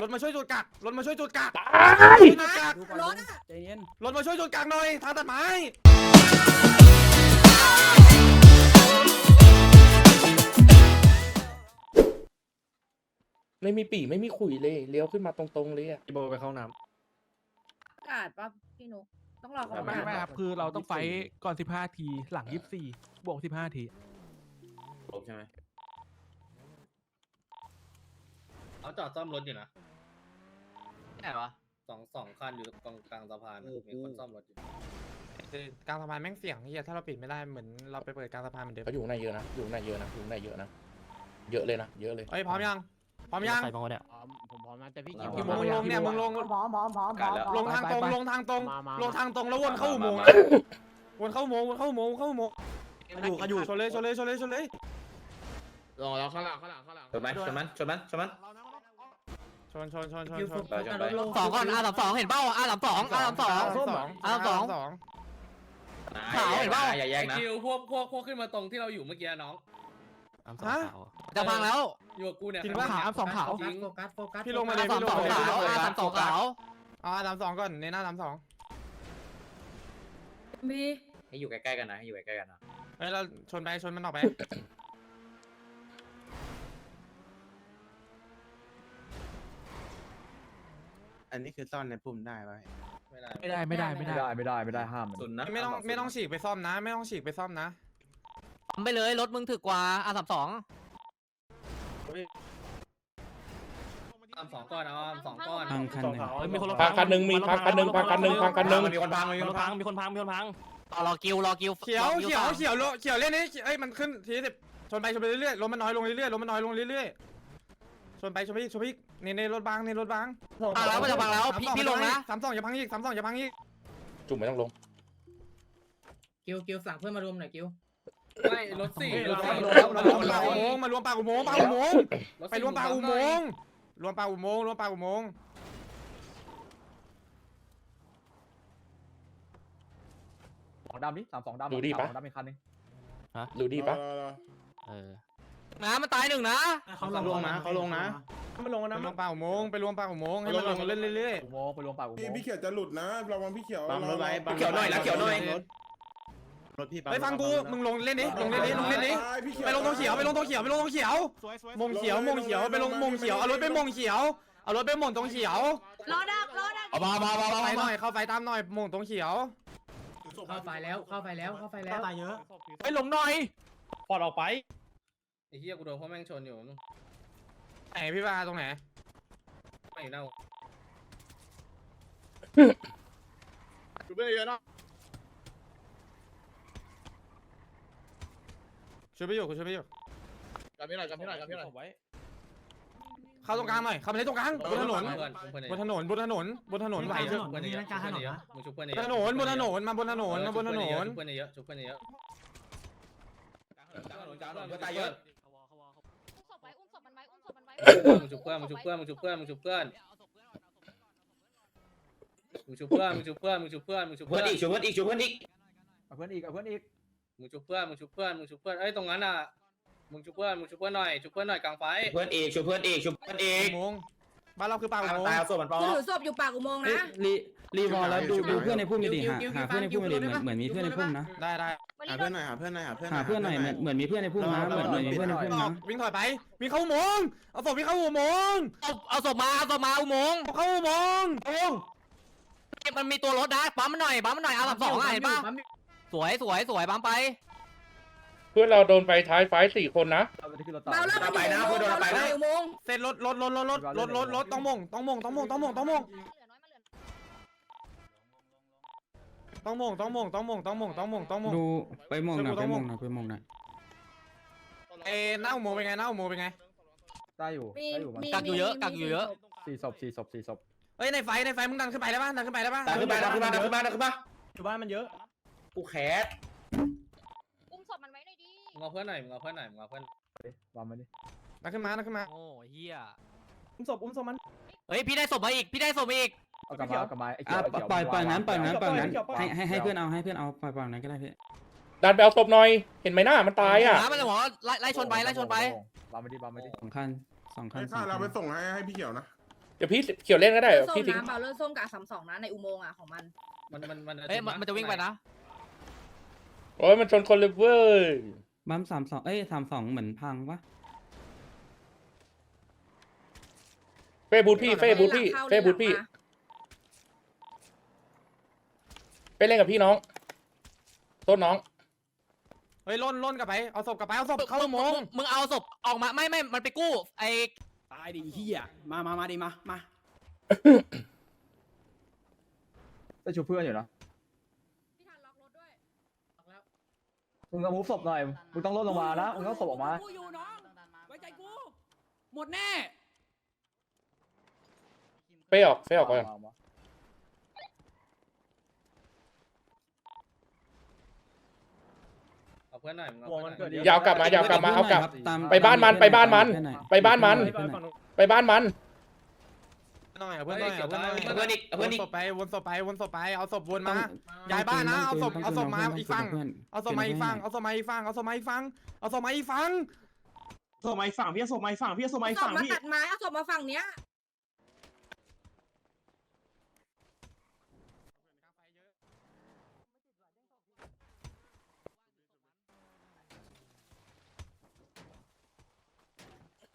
รถมาช่วยจุดกักรถมาช่วยจุดกักตายช่วยจุดกักดูก่อนรลุถงอะใจเย็นรถมาช่วยจุดกักหน่อยทางตัดไม้ไม่มีปีไม่มีขุยเลยเลี้ยวขึ้นมาตรงๆเลยอะ พี่โบไปเข้าน้กาดปะพี่นุกต้องรอเขาไม่ประกาศไม่ครับ คือเราต้องไฟท์ก่อน 15 ที หลัง 24 บวก 15 ทีำลบใช่ไหมเขาจอดซ่อมรถอยู่นะ ไหนวะสองสองคันอยู่ตรงกลางสะพานน่ะมีคนซ่อมรถอยู่กลางสะพานแม่งเสี่ยงเฮียถ้าเราปิดไม่ได้เหมือนเราไปเปิดกลางสะพานเหมือนเดิมเขาอยู่ข้างในเยอะนะอยู่ข้างในเยอะนะอยู่ข้างในเยอะนะเยอะเลยนะเยอะเลยเอ้ยพร้อมยังพร้อมยังใครบ้างวะเนี่ยผมพร้อมนะแต่พี่กี่โมงลงเนี่ยมึงลงพร้อมพร้อมพร้อมพร้อมลงทางตรงไปไปลงทางตรงมามาลงทางตรงแล้ววนเข้าอุโมงค์นะวนเข้าอุโมงค์วนเข้าอุโมงค์วนเข้าอุโมงค์อยู่ก็อยู่ชนเลยชนเลยชนเลยชนเลยรอแล้วข้างหลังข้างหลังข้างหลังชนไหมชนมันชนมันชนมันช นชนชนชนชนไปชนไปสองก่อนอาสามสองเห็นเป้าอาสามสองอาสามสองสองอะสองสองขาวเห็นเปล่าอย่าแยไอกนะคิวพวกพวกพวกขึ้นมาตรงที่เราอยู่เมื่อกี้น้องฮะจะพังแล้วอยู่กับกูเนี่ยจริงปะข้ขาวสองขาวจริงพี่ลงมาอาเลยสามพี่ลสงองมาเลยขาวอาสามสองขาวเอาอาสามสองก่อนในหน้าสามสองมีให้อยู่ใกล้ๆกันนะให้อยู่ใกล้ๆกันนะเฮ้ยเราชนไปชนมันออกไป อันนี้คือซ่อนในปุ่มได้ไหมไม่ได้ไม่ได้ไม่ได้ไม่ได้ไม่ได้ไม่ได้ห้ามสุนนะไม่ต้องไม่ต้องฉีกไปซ่อมนะ ไม่ต้องฉีกไปซ่อมนะทำไปเลยรถมึงถึกกว่าอาสามสองตามสองก้อนเอาตามสองก้อนพังคันหนึ่งเฮ้ยมีคนรถพังคันหนึ่งมีพังคันหนึ่งพังคันหนึ่งพังคันหนึ่งมีคนพังมีมีคคนนพัพังงมีคนพังมีคนพังต่อรอคิวรอคิวเขียวรอเขียวสามเขียวโลเขียวเล่นนี้เอ้ยมันขึ้นทีสิบชนไปชนไปเรื่อยๆลมมันน้อยลงเรื่อยๆลมมันน้อยลงเรื่อยๆชนไปชนไปอีกชนไปอีก ในในรถบางในรถบางพังแล้วมันจะพังแล้วพี่พี่ลงนะ สามสองอย่าพังอีกสามสองอย่าพังอีกจุ่มไม่ต้องลง กิวกิวสั่งเพื่อนมารวมหน่อยกิวไม่รถสี่รถมสี่ารวมปากอุโมงค์มารวมปากอุโมงค์ปากอุโมงค์รถไปสี่รวมปากอุโมงค์รวมปากอุโมงค์รวมปากอุโมงค์สองดำนี่สามสองดำดูดิปะ สามสองดำอีกคันนึงดูดีปะเออนะมันตายหนึ่งนะเขาลงนะเขาลงนะ ไปรวมปากอุโมงค์ไปรวมปากอุโมงค์ให้มันลงเล่นเรื่อยอุโมงค์ไปรวมปากอุโมงค์พี่เขียวจะหลุดนะระวังพี่เขียวบังรถไว้บังเขียวหน่อยนะเขียวหน่อย รถรถพี่ๆไปฟังกูมึงลงเล่นดิลงเล่นดิลงเล่นดิพี่เขียวไปลงตรงเขียวไปลงตรงเขียวไปลงตรงเขียวมงเขียวมงเขียวไปลงมงเขียวเอารถไปมงเขียวเอารถไปมงตรงเขียวรอดักรอดักเอามามามามาไปหน่อยเข้าไฟตามหน่อยมงตรงเขียวเข้าไฟแล้วเข้าไฟแล้วเข้าไฟแล้วตายเยอะไปลงหน่อยปอดออกไปไอ้เหี้ยกูโดนเพราะแม่งชนอยู่ ไหนพี่ว่าตรงไหนไม่อยู่หน้าดูไปเยอะเนาะช่วยไปอยู่ช่วยไปอยู่จำพี่หน่อยจำพี่หน่อยจำพี่หน่อยเข้าตรงกลางหน่อยเข้ามาในตรงกลางบนถนนเพื่อนเพื่อนบนถนนบนถนนบนถนนไหวชุเถบอะเพื่อนเยอะชุบเพื่อนเยอะมึงชุบเพื่อนบเยนอะถนนบนถนนมาบนถนนมาบนถนนชุบเพื่อนเยอะชุบเพื่อนเยอะก็ตายเยอะ อุ้มศพไว้อุ้มศพมันไว้อุ้ มศพมันไว้มึงชุบเพื่อนมึงชุบเพื่อนมึงชุบเพื่อนมึงชุบเพื่อนมึงชุบเพื่อนมึงชุบเพื่อนมึงชุบเพื่อนมึงชุบเพื่เพื่ออนนอีกชุบเพื่อนอีกชุบเพื่อนอีกเอาเพื่อนอีกเอาเพื่อนอีกมึงชุบเพื่อนมึงชุบเพื่อนมึงชุบเพื่อนเอ้ยตรงนั้นอะมึงชุบเพื่อนมึงชุบเพื่อนหน่อยชุบเพื่อนหน่อยกลางไฟเพื่อนอีกชุบเพื่อนอีกชุบเพื่อนอีกอุโมงค์ บ้านเราคือปากอุโมงตายค์ เอาส่วนมันปอกูถือศพอยู่ปากอุโมงค์นะ รีรีวอลแล้วดูดูเพื่อนในพุ่มดิกิ้วหากิ้วหาเพื่อนในพุ่มดิกิ้วเหมือนเหมือนมีเพื่อนในพุ่มนะได้ได้หาเพื่อนหน่อยหาเพื่อนหน่อยหาเพื่อนหาเพื่อนหน่อยเหมือนเหมือนมีเพื่อนในพุ่มนะเหมือนเหมือนมีเพื่อนในพุ่มออนะกวิ่งถอยไปวิ่งเข้าอุโมงค์เอาศพวิ่งเข้าอุโมงค์เอาเอาศพมาเอาศพมาอุโมงค์เข้าอุโมงค์มันมีตัวรถนะปั๊มมันหน่อยปั๊มมันหน่อยอาสามสองเห็นปะสวยสวยสวยปั๊มไปเพื่อนเราโดนไฟท้ายไฟสี่คนนะเอาไปที่รถต่อเบาแล้วมันอยู่อุโมงค์เบาแล้วมันอยู่อุโมงค์เสร็จรถรถรถรถรถรถรถรถต้องมงต้องมงต้องมงต้องมงต้องมงต้องมงต้องมงต้องมงต้องมงต้องมงต้องมงดูไปมองหน่อยไปมองหน่อยไปมองหน่อยเอ้หน้าอุโมงค์เป็นไงหน้าอุโมงค์เป็นไงได้อยู่มีได้อยู่มันมีกักอยู่เยอะกักอยู่เยอะสี่ศพสี่ศพสี่ศพเอ้ยในไฟในไฟมึงดันขึ้นไปได้ป่ะดันขึ้นไปได้ป่ะดันขึ้นมาดันขึ้นมาดันขึ้นมาดันขึ้นมาอยู่บ้านมันเยอะกูแคส มึงเอาเพื่อนหน่อยมึงเอาเพื่อนหน่อยมึงเอาเพื่อนวางมาดิดันขึ้นมาดันขึ้นมาโอ้เฮียอุ้มศพอุ้มศพมันเฮ้ยพี่ได้ศพมาอีกพี่ได้ศพมาอีกเอากลับมาเอากลับมาไอ้เขีอะยวไอ้เขียวปล่อยปล่อยนั้นปล่อยนั้นปล่อยนั้นเกี่ยวปะให้ให้ให้เพื่อนเอาให้เพื่อนเอาปล่อยปล่อยนั้นก็ได้พี่ดันไปเอาศพหน่อย เห็นไหมหน้ามันตายอะน้ำมันเลยหมอไล่ไล่ชนไปไล่ชนไปวางมาดิวางมาดิสองคันสองคันไอ้สอข้างเราคันไปส่งให้ให้พี่เขียวนะ เดี๋ยวพี่เขียวเล่นก็ได้ส้มพี่ทิ้งนะเบาเลอร์ส้มกับสามสองนะในอุโมงค์อะของมัน มันมันมันเอ้ยมันมันจะวิ่งไปนะ โอ้ยมันชนคนเลยเว้ย บัมสามสองเอ้ยสามสองเหมือนพังปะเฟ่บูทพี่เฟ่บูทพี่เข้าเฟ่บูทพี่หลังมาไปเล่นกับพี่น้อง ต้นน้อง เฮ้ยล่นล่นกลับไป เอาศพกลับไป เอาศพเข้ามึอุงโมมึงงค์มึงเอาศพออกมาไม่ไม่มันไปกู้ ไอตายดิเฮียมามามาดิมามาได้ชูเพื่อนอยู่นะ พี่ทันล็อกรถด้วย มึงต้องมุฟศพหน่อย มึงต้องลดลงมานะ มึงต้องศพออกมา กูอยู่น้องไว้ใจกู หมดแน่เฟ่ออกเฟ่ออกก่อนเอาเพื่อนหน่อยมึงเอาวงมันเกิดยาวกลับมายาวกลับมาเอากลับตมไปบ้านมันไปบ้านมันเพื่อหอยไปบ้านมัน ไปฝั่งนู้นไปบ้านมัน หน่อยเอาเพื่อนหน่อยเอาเพื่อนหน่อยเอาเพื่อนอีกเอาเพื่อนอีกวนศพไปวนศพไปวนศพไปเอาศพวนมาต้องย้ายบ้านนะต้เอางศพต้งเอาศพมาต้งอีกฝั่งเพื่นเอาศพมาอีกฝั่งเอาศพมาอีกฝั่งเอาศพมาอีกฝั่งเอาศพมาอีกฝั่งส่งไม้ฝั่งพี่ส่งไม้ฝั่งพี่ส่งไม้ศพฝั่งมาพี่ตัดไม้เอาศพมาฝั่งเนี้ย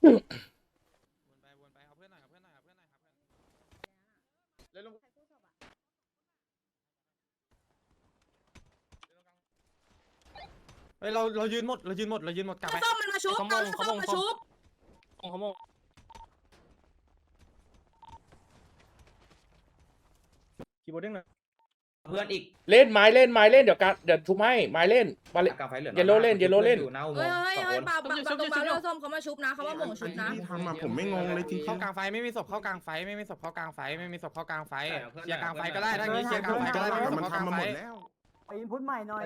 วนไปวนไปเอาเพื่อนหน่อยเอาเพื่อนหน่อยเอาเพื่อนหน่อยครับเพื่อน เล่นลง เฮ้ยเราเรายืนหมดเรายืนหมดเรายืนหมดกลับไป ส้มมันมาชุบเขาโมเอางเขาส้โมมงมาเขาชุบเขาโมงคีย์บอร์ดเด้งหน่อยเพื่อนอีกเล่นไม้เล่นไม้เล่นเดี๋ยวการเดี๋ยวชุบให้ไม้เล่นมาเล่นกลางไฟเหลืองเยลโล่เล่นเยลโล่เล่น อยู่หน้าอุโมเฮ้งยค์เฮ้ยสองเฮ้คยนเบาเบาตรงเบาเลอร์ส้มเขามาชุบนะเขาว่าหม่งชุบนะที่ทำมาผมไม่งงเลยจริงเข้ากลางไฟไม่มีศพเข้ากลางไฟไม่มีศพเข้ากลางไฟไม่มีศพเข้ากลางไฟเคลียร์กลางไฟก็ได้ถ้างี้เคลียร์กลางไฟก็ได้ไม่มีศพมันเข้ากลางทำมาไฟหมดแล้ว อั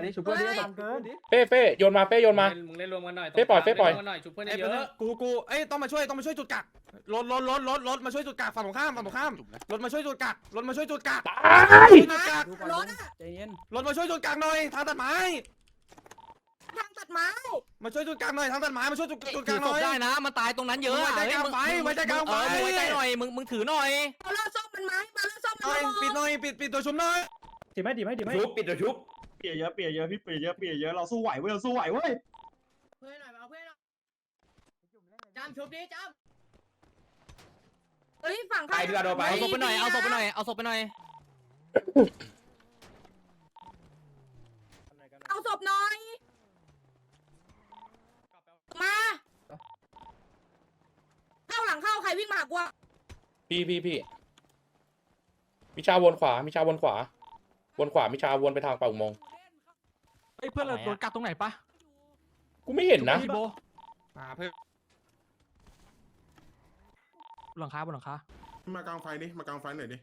นนี้ชูเพื่อนที่ได้เกินเฟ่เฟ่โยนมาเฟ่โยนมา มึงเล่นรวมกันหน่อยเฟ้ปล่อยเฟ้ปล่อยนรวมกันหน่อยชุบเพื่อนไอ้เยเพื่อนอะกูกูเอ้ยต้องมาช่วยต้องมาช่วยจุดกักรถรถรถรถรถมาช่วยจุดกักฝั่งตรงข้ามฝั่งตรงข้ามรถมาช่วยจุดกักรถมาช่วยจุดกักตายจุดกักรถอะใจเย็นรถมาช่วยจุดกักหน่อยทางตัดไม้ทางตัดไม้มาช่วยจุดกักหน่อยทางตัดไม้มาช่วยจุดจุดถืกัอกหศน่พอยได้นะมันตายตรงนั้นเยอะไว้ใจเฮ้ยกลางไฟมึงไว้ใจกลางไฟเออมึงไว้ใจหน่อยมึงมึงถือหน่อยเบาเลอร์ส้มมันไม้เบาเลอร์ส้มหน่มัอยนปิดหน่อยปิดปิดตัวชุบหน่อยถีบไหมถีบไหมถีบไหมชุบปิดตัวชุบ เปียเยอะเปียเยอะพี่เปียเยอะเปียเยอะเราสู้ไหวเว้ยเราสู้ไหวเว้ยเพื่อนหน่อยเอาเพื่อนหน่อยจามชุบดิจามเฮ้ยฝั่งไปดีกว่าโดนไป เอาศพไปหน่อย เอาศพไปหน่อย เอาศพไปหน่อย เอาศพหน่อย มา เข้าหลังเข้าใครวิ่งมาหากูอะพี่พี่พี่มิชาวนขวามิชาวนขวา วนขวามิชาวนไปทางปากอุโมงค์เอ้ยเพื่อนเราโดนกัดตรงไหนปะกูไม่เห็นนะพี่โบมาเพื่อนบนหลังคาบนหลังคามากลางไฟดิมากลางไฟหน่อยดิ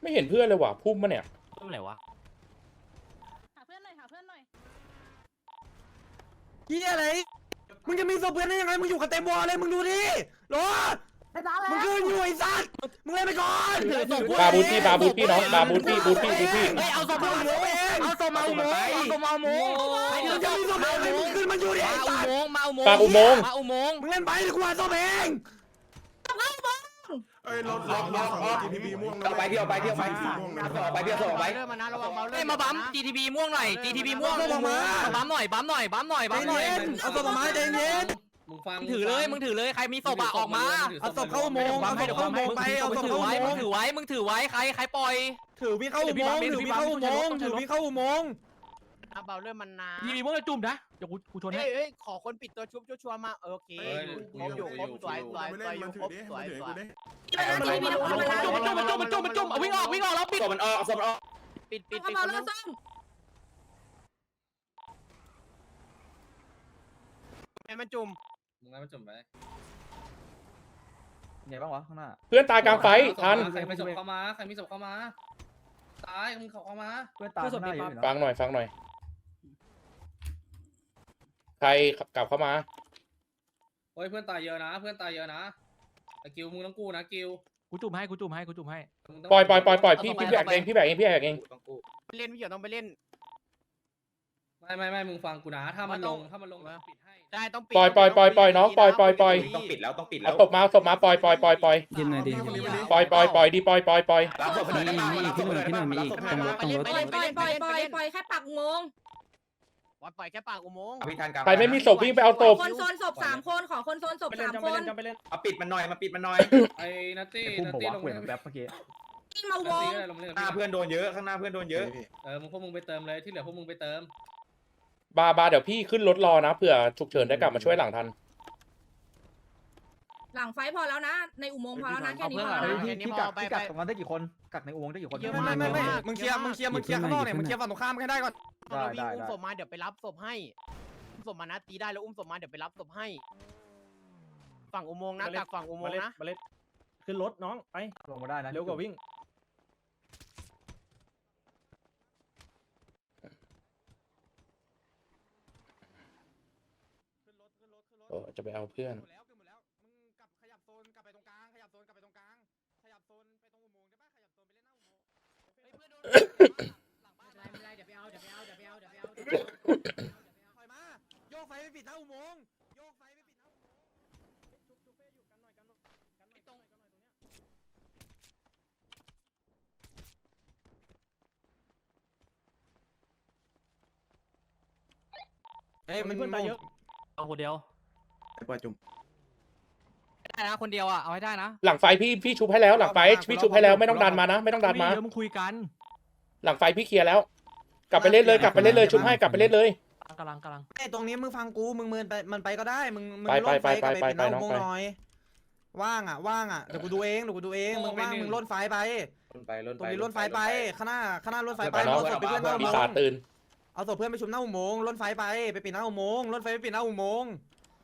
ไม่เห็นเพื่อนเลยว่ะพุ่มมาเนี่ยตรงไหนวะหาเพื่อนหน่อยหาเพื่อนหน่อยเฮียอะไรมึงจะมีศพเพื่อนได้ยังไงมึงอยู่กับเต็มวอลเลยมึงดูดิร ถมึงคืนอยู่ไอ้สัตว์มึงเล่นไปก่อนบาบูทพี่บาบูทพี่น้องบาบูทพี่บูทพี่บูทพี่เฮ้ยเอาศพมาอุโมงค์เอาศพมาอุโมงค์เอาศพมาอุโมงค์ใครถืมึองศจะพมีศพมาเพื่อนอุมึโมงงค์ขึ้นมาอยู่ดิมาไอ้อุสัตโมว์งค์มาอุโมงค์ปากอุโมงค์มาอุโมงค์มึงเล่นไปเดี๋ยวกูหาศพเองเอ้ยรถรถรถของ GTB ม่วงนะเอาไปพี่เอาไปพี่เอาไปม่วงนะเอาไปพี่เอาไปเฮ้ยมาบัม GTB ม่วงหน่อย GTB ม่วงมาบัมหน่อยบัมหน่อยบัมหน่อยใจบัมหน่อยเย็นเอาศพออกมาใจเย็น มึงฟังมึงถือเลยมึงถือเลยใครมีศพอะออกมาเอาศพเข้าอุโมงค์เอาศพเข้าอุโมงค์ไปเอาศพถืเข้าออุไว้โมมึงงค์ถือไว้มึงถือไว้ใครใครปล่อยถือพี่เข้าอุโมงค์ถือพี่เข้าอุโมงค์ถือพี่เข้าอุโมงค์เบาเริ่มมันนานทีวีพวกจะจุ่มนะเดี๋ยวกูกูชนให้เอ้ยขอคนปิดตัวชุบชัวร์มาโอเคเอ้ยครบอยู่ครบสวยสวยไม่สเล่วยนอมัยู่นถืครอบดิสวยมันถือสวยกูดิทีมีน้ำมันทีมีน้ำมันมันจุ่มมันจุ่มมันจุ่มมันจุ่มมันจุ่มเอาวิ่งออกวิ่งออกแล้วปิดศพมันออกศพมันออกปิดปิดเอาปิดเบาคนเลนึองร์ส้มให้มันจุ่ม มึงให้มันจมไปไงบ้างวะข้างหน้าเพื่อนตายกลางไฟทันใครมีศพเข้ามาใครมีศพเข้ามาตายมึงเข้ามาเพื่อนตายข้างหน้าอยู่นะฟังหน่อยฟังหน่อย ใครกลับเข้ามาโอ้ยเพื่อนตายเยอะนะ เพื่อนตายเยอะนะไอ้กิวมึงต้องกู้นะกิวกูจุ่มให้กูจุ่มให้กูจุ่มให้มึงต้งปล่อยปล่อยปล่อยปล่อยพี่พี่แบกเองพี่แบกเองพี่แบกเองต้องกู้เล่นพี่เหี่ยวต้องไปเล่นไม่ไม่ไม่มึงฟังกูนะถ้ามันมันลต้องงถ้ามันลงแล้วปิดให้ ใช่ต้องปิดปล่อยปล่อยปล่อยปล่อยน้องปล่อยปล่อยปล่อยต้องปิดแล้วต้องปิดแล้เอาวศพมาเอาศพมาปล่อยปล่อยปล่อยปล่อยยินหน่อยดิปล่อยปล่อยปล่อยดีปล่อยปล่อยปล่อยรับศพไปหน่อยได้นี่ป่ะนี่รับศพี่พหไปน่หอน่ยอยพี่หได้น่อยป่ะมีรับศพอีกไปหน่อยตรงรถตรงรถปล่อยปล่อยปล่อยปล่อยปล่อยแค่ปักอุโมงค์วัดปล่อยแค่ปากอุโมงค์เอาพี่ทันกลางใครไม่มีศพวิ่งไปเอาศพคนโซนศพสามคนขอคนโซนศพไปเล่นสามจำคไปเล่นนจำไปเล่นเอาปิดมันหน่อยมาปิดมันหน่อยไอ้นัตตี้พุ่มนัตบอกตี้ว่าลงเวเล่นนแบบเมื่อกี้วิ่งมาอุโมนัตงตี้ค์ก็ได้ลงเล่นหน้าเพื่อนโดนเยอะข้างหน้าเพื่อนโดนเยอะเออมึงพวกมึงไปเติมเลยที่เหลือพวกมึงไปเติม บาบาเดี๋ยวพี่ขึ้นรถรอนะเผื่อฉุกเฉินได้กลับมาช่วยหลังทัน หลังไฟพอแล้วนะ ในอุโมงค์พอแล้วนะแค่นี้พอเฮ้ยแล้วนะพี่พี่กักพี่กักตรงนั้นได้กี่คนกักในอุโมงค์ได้กี่คน ไม่ไม่ไม่ไม่มึงเคลียร์มึงเคลียร์มึงเคลียร์ข้างนอกเนี่ยมึงเคลียร์ฝั่งตรงข้ามให้ได้ก่อนได้เราวิ่งได้อุ้มได้ศพมาเดี๋ยวไปรับศพให้อุ้มศพมานะตีได้แล้วอุ้มศพมาเดี๋ยวไปรับศพให้ ฝั่งอุโมงค์นะกักฝั่งอุโมมางเล่นค์นะมาเล่นขึ้นรถน้องไปลงมาได้นะเร็วกว่าวิ่ง เออจะไปเอาเพื่อน หมดแล้วหมดแล้ว มึงกลับขยับโซนกลับไปตรงกลาง ขยับโซนกลับไปตรงกลาง ขยับโซนไปตรงอุโมงค์ได้ปะขยับโซนไปเล่นหน้าอุโมงค์ไม่เป็นไรเดี๋ยวไปเอาเดี๋ยวไปเอาเดี๋ยวไปเอาเดี๋ยวไปเอาเดี๋ยวไปเอาถอยมาโยกไฟไปปิดหน้าอุโมงค์โยกไฟไปปิดหน้าอุโมงค์เอ้ยมันเพื่อนตายเยอะเอาคนเดียว ปล่อยจุ่มได้นะคนเดียวอะเอาให้ได้นะหลังไฟพี่พี่ชุบให้แล้ว หลังไฟพี่ชุบให้แล้วไม่ต้องดันมานะ ไม่ต้องดันมาเดี๋ยวมึงคุยกันหลังไฟพี่เคลียร์แล้ว กลับไปเล่นเลยกลับไปเล่นเลยชุบให้กลับไปเล่นเลย กำลังกำลังไอ้ตรงนี้มึงฟังกูมึงเมินไปมันไปก็ได้มึงมึงไปล่นไปไฟกลับไปไปปิดหน้าไปอุโมงไปค์หน่อยว่างอะว่างอะเดี๋ยวกูดูเองเดี๋ยวกูดูเองมึงว่างมึงล่นไฟไปล่นไปล่นตไปรงนี้ล่นไฟไปข้างหน้าข้างหน้าล่นไฟไปไปเนอะเอาศพไปเพื่อนหน้าอุปีโมศาจงค์ตื่นเอาศพเพื่อนไปชุมหน้าอุโมงค์ล่นไฟไปไปปิดหน้าอุโมงค์ล่นไฟไปปิดหน้าอุโมงค์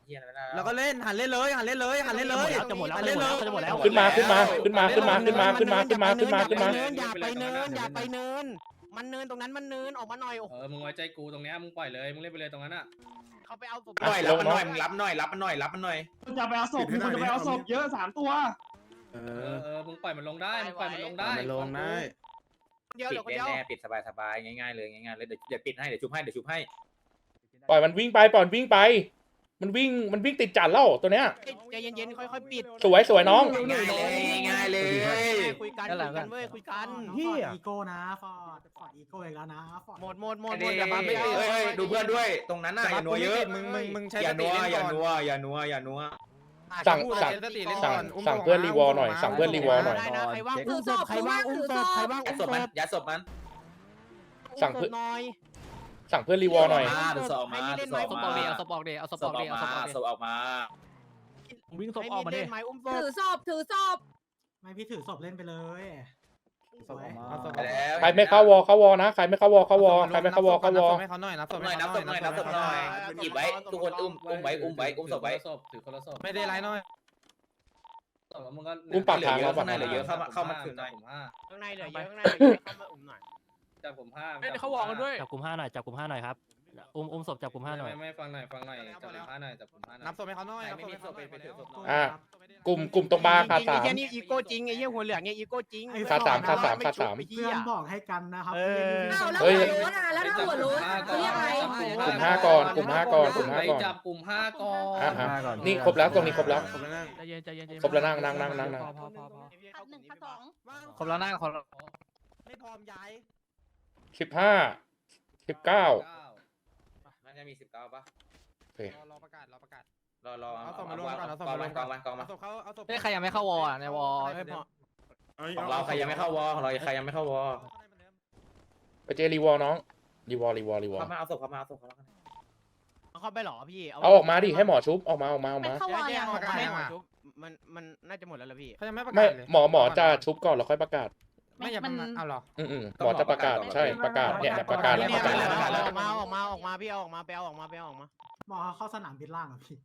เหี้ยอะไรไม่ได้แล้วก็เล่นหันเล่นเลยหันเล่นเลยหันเล่นเลยจะหมดแล้วหันจะเล่นหมดเลยแล้วจะหมดแล้วขึ้นมาขึ้นมาขึ้นมาขึ้นมาขึ้นมาขึ้นมาขึ้นมาขึ้นมาขึ้นมาอย่าไปเนินอย่าไปเนินมันเนินตรงนั้นมันเนินออกมาหน่อยโอ้โหเออมึงไว้ใจกูตรงเนี้ยมึงปล่อยเลยมึงเล่นไปเลยตรงนั้นอะเขาไปเอาศพหน่อยรับมันหน่อยมึงรับหน่อยรับมันหน่อยรับมันหน่อยมึงจะไปเอาศพมึงจะไปเอาศพเยอะสามตัวเอเออเออมึงปล่อยมันลงได้มึงปล่อยมันลงได้มันลงได้เดียวปิเดี๋ดยวคนเดียวแน่ๆปิดสบายๆง่ายๆเลยง่ายๆเลยเดี๋ยวเดี๋ยวปิดให้เดี๋ยวชุบให้เดี๋ยวชุบให้ ปล่อยมันวิ่งไปปล่อยมันวิ่งไป มันวิ่งมันวิ่งติดจัดแล้วตัวเนี้ย ใจเย็นๆ ค่อยๆ ปิดสวยสวยน้อง ง่ายเลยง่ายเลยคุยกันคุยกันเว้ยคุยกันเฮียอีโก้นะฟอร์ดฟอร์ดอีโก้อีกแล้วนะฟอร์ดหมดหมดหมดหมเฮ้ดยอย่าบัฟไม่เอาเฮ้ยดูเพื่อนด้วย ตรงนั้นน่ะอย่านัวเยอะมึงมึงมึงใช้อย่าสตินัวเล่นอย่าก่อนนัวอย่านัวอย่านัว สั่งพูดสั่ง ใช้สติเล่นสั่ก่งอนอุ้มสั่งศพเพื่อนมารีวอลหน่อยมสั่งเพื่อนรีวอลหน่อย ได้นะใครว่างถือุ้อมศศพพใครถือว่าว่างงอุ้มถือศศพพใครว่างยัอุ้ดมศศพมันพยัดศพมัน สั่งเพื่อน หน่อย สั่งเพื่อนรีวอลหน่อยมาเดี๋ยวศพออกมาให้นี่เล่นไหมเดี๋ยวศพออกมาเอาศพออกเดเอาศพศออพกอเดอกเอาศพออกเดมาศพออกมาวิ่งศพให้ออกนี่มาดิเล่นไหมอุ้มศพถือศพถือศพไม่พี่ถือศพเล่นไปเลยศพออกมาไปแล้วใครไม่เข้าวอเข้าวอนะใครไม่เข้าวอเข้าวอใครไม่เข้าวอเข้าวอนับศพให้เขาหน่อยนับศศพพหน่อยให้นับเขาศพหน่อยนับศพหน่อยหยิบไว้ทุกคนอุ้มอุ้มไว้อุ้มไว้อุ้มศพไว้ถือคนละศพถือคนละศพไม่ได้ไรหน่อยศพแล้วมึงก็อุ้มปากทางเหลือเยแล้วอะข้างในเหลือเยอะเข้ามาเข้ามาคืนหน่อยผมห้าข้างในเหลือเยอะข้างในเหลือเยอะเข้ามาอุ้มหน่อย จับผมห้าเฮ้ยเดี๋ยวเขาวอลกันด้วย จับกลุ่มห้าหน่อยจับกลุ่มห้าหน่อยครับอุ้มอุ้มศพจับกลุ่มห้าหน่อย ไม่ไม่ฟังหน่อยฟังหน่อยจับผมห้าหน่อยจับผมห้าหน่อย นับศพให้เขาหน่อยใครนับไม่ศพมีให้เขาหน่อยศพไปถือศพหน่อย อะ กลุ่มกลุ่มตรงบาร์ขาดจริงๆสาม ไอ้เหี้ยนี่อีโก้จริงไอ้เหี้ยหัวเหลืองเนี่ยอีโก้จริงขาดสามขาดสามขาดสาม ไอ้เหี้ยบอกให้กันนะครับเอออ้าวแล้วเฮ้ยหัวโล้นอะแล้วถ้าหัวโล้นเขาเรียกอะไร กลุ่มห้าก่อนกลุ่มห้าก่อนกลุ่มห้าก่อนจับกลุ่มห้าก่อน อะอะนี่ครบแล้วตรงนี้ครบแล้วศพไปนั่งใจเย็นใจเย็นใจเย็นครบแล้วนั่งนั่งนั่งนั่งนั่งพอพอพอพอขัดหนึ่งขัดสอง ครบแล้วนั่งคนไม่พร้อมย้าย สิบห้าสิบเก้าน่าจะมีสิบเก้าป่ะโอเครอรอประกาศรอประกาศรอรอเอาศพมารวมก่อนเอาศพกองมารวมามกก่อองนมากองมาเอาศพเขาเอาศพเฮ้ยใครยังไม่เข้าวอลอะในวอลไม่พอของเราใครยังไม่เข้าวอของเราใครยังไม่เข้าวอไปเจอรีวอลน้องรีวอลรีวอลรีวอลเข้ามาเอาศพเข้ามาเอาศพเข้ามาเอาเข้าไปเหรอพี่เอาออกมาดิให้หมอชุบออกมาออกมาออกมันมาเข้าวอลเนี่ยยังเอาอะไม่หมอชุบมันมันน่าจะหมดแล้วล่ะพี่เขายังไม่ประไม่กาศเลยหมอหมอจะชุบก่อนแล้วค่อยประกาศ ไม่อย่ามันเอาหรออืออืมหมอจะประกาศใช่ประกาศเนี่ยประกาศแล้วประกาศแล้วออกมาออกมาออกมาพี่ออกมาไปออกมาไปออกมาหมอเข้าสนามบินล่างอะพี่